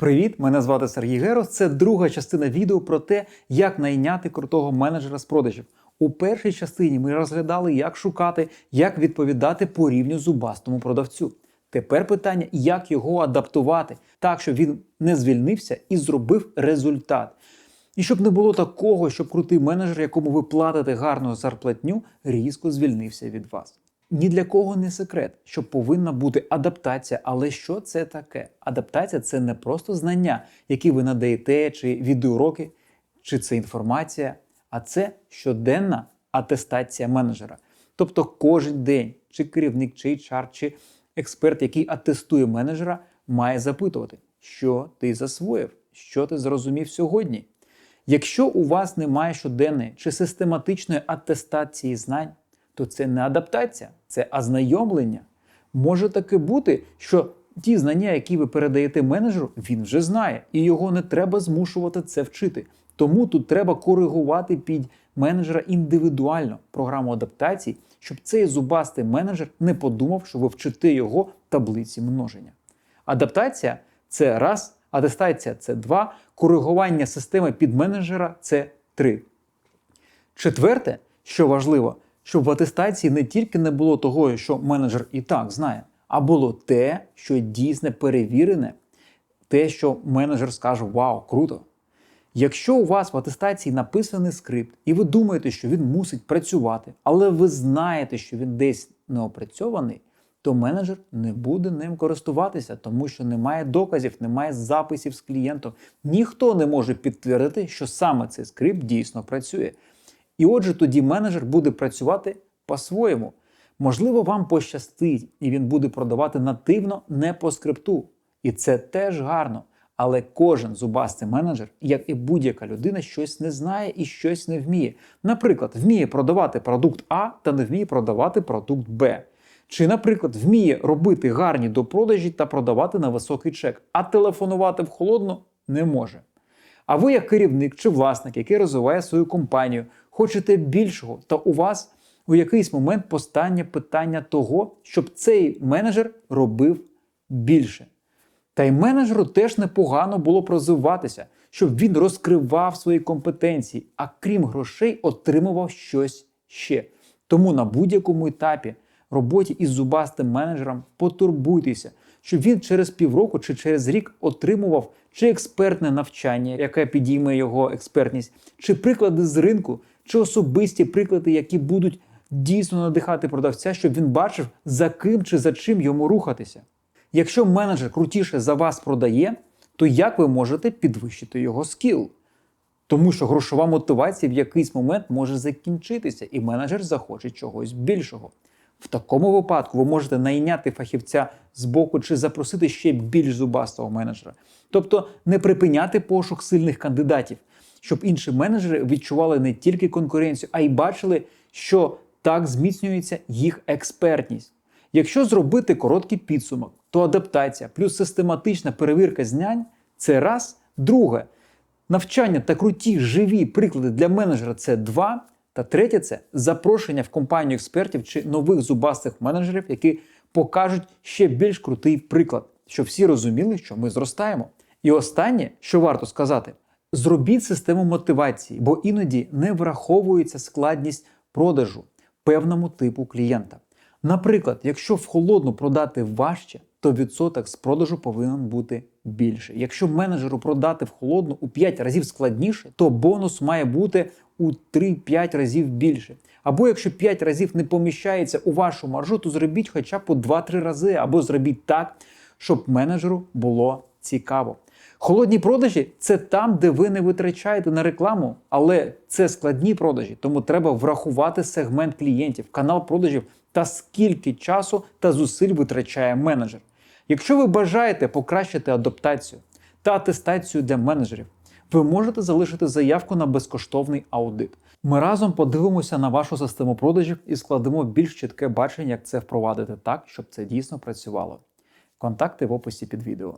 Привіт, мене звати Сергій Герос. Це друга частина відео про те, як найняти крутого менеджера з продажів. У першій частині ми розглядали, як шукати, як відповідати по рівню зубастому продавцю. Тепер питання, як його адаптувати так, щоб він не звільнився і зробив результат. І щоб не було такого, щоб крутий менеджер, якому ви платите гарну зарплатню, різко звільнився від вас. Ні для кого не секрет, що повинна бути адаптація. Але що це таке? Адаптація це не просто знання, які ви надаєте, чи відеоуроки, чи це інформація, а це щоденна атестація менеджера. Тобто кожен день, чи керівник, чи HR, чи експерт, який атестує менеджера, має запитувати, що ти засвоїв, що ти зрозумів сьогодні. Якщо у вас немає щоденної чи систематичної атестації знань, то це не адаптація, це ознайомлення. Може таки бути, що ті знання, які ви передаєте менеджеру, він вже знає, і його не треба змушувати це вчити. Тому тут треба коригувати під менеджера індивідуально програму адаптації, щоб цей зубастий менеджер не подумав, що ви вчите його таблиці множення. Адаптація це раз, атестація це два, коригування системи під менеджера це три. Четверте, що важливо, щоб в атестації не тільки не було того, що менеджер і так знає, а було те, що дійсно перевірене, те, що менеджер скаже: Вау, круто! Якщо у вас в атестації написаний скрипт, і ви думаєте, що він мусить працювати, але ви знаєте, що він десь не опрацьований, то менеджер не буде ним користуватися, тому що немає доказів, немає записів з клієнтом. Ніхто не може підтвердити, що саме цей скрипт дійсно працює. І отже, тоді менеджер буде працювати по-своєму. Можливо, вам пощастить, і він буде продавати нативно не по скрипту. І це теж гарно. Але кожен зубастий менеджер, як і будь-яка людина, щось не знає і щось не вміє. Наприклад, вміє продавати продукт А та не вміє продавати продукт Б. Чи, наприклад, вміє робити гарні допродажі та продавати на високий чек, а телефонувати в холодну не може. А ви, як керівник чи власник, який розвиває свою компанію, хочете більшого, та у вас у якийсь момент постання питання того, щоб цей менеджер робив більше. Та й менеджеру теж непогано було б розвиватися, щоб він розкривав свої компетенції, а крім грошей, отримував щось ще. Тому на будь-якому етапі роботі із зубастим менеджером потурбуйтеся, щоб він через півроку чи через рік отримував чи експертне навчання, яке підійме його експертність, чи приклади з ринку, чи особисті приклади, які будуть дійсно надихати продавця, щоб він бачив, за ким чи за чим йому рухатися. Якщо менеджер крутіше за вас продає, то як ви можете підвищити його скіл? Тому що грошова мотивація в якийсь момент може закінчитися, і менеджер захоче чогось більшого. В такому випадку ви можете найняти фахівця з боку чи запросити ще більш зубастого менеджера. Тобто не припиняти пошук сильних кандидатів, щоб інші менеджери відчували не тільки конкуренцію, а й бачили, що так зміцнюється їх експертність. Якщо зробити короткий підсумок, то адаптація плюс систематична перевірка знань це раз. Друге, навчання та круті живі приклади для менеджера це два. Та третє це запрошення в компанію експертів чи нових зубастих менеджерів, які покажуть ще більш крутий приклад, щоб всі розуміли, що ми зростаємо. І останнє, що варто сказати, зробіть систему мотивації, бо іноді не враховується складність продажу певному типу клієнта. Наприклад, якщо в холодну продати важче, то відсоток з продажу повинен бути більше. Якщо менеджеру продати в холодну у 5 разів складніше, то бонус має бути у 3-5 разів більше. Або якщо 5 разів не поміщається у вашу маржу, то зробіть хоча б по 2-3 рази, або зробіть так, щоб менеджеру було цікаво. Холодні продажі це там, де ви не витрачаєте на рекламу, але це складні продажі, тому треба врахувати сегмент клієнтів, канал продажів та скільки часу та зусиль витрачає менеджер. Якщо ви бажаєте покращити адаптацію та атестацію для менеджерів, ви можете залишити заявку на безкоштовний аудит. Ми разом подивимося на вашу систему продажів і складемо більш чітке бачення, як це впровадити так, щоб це дійсно працювало. Контакти в описі під відео.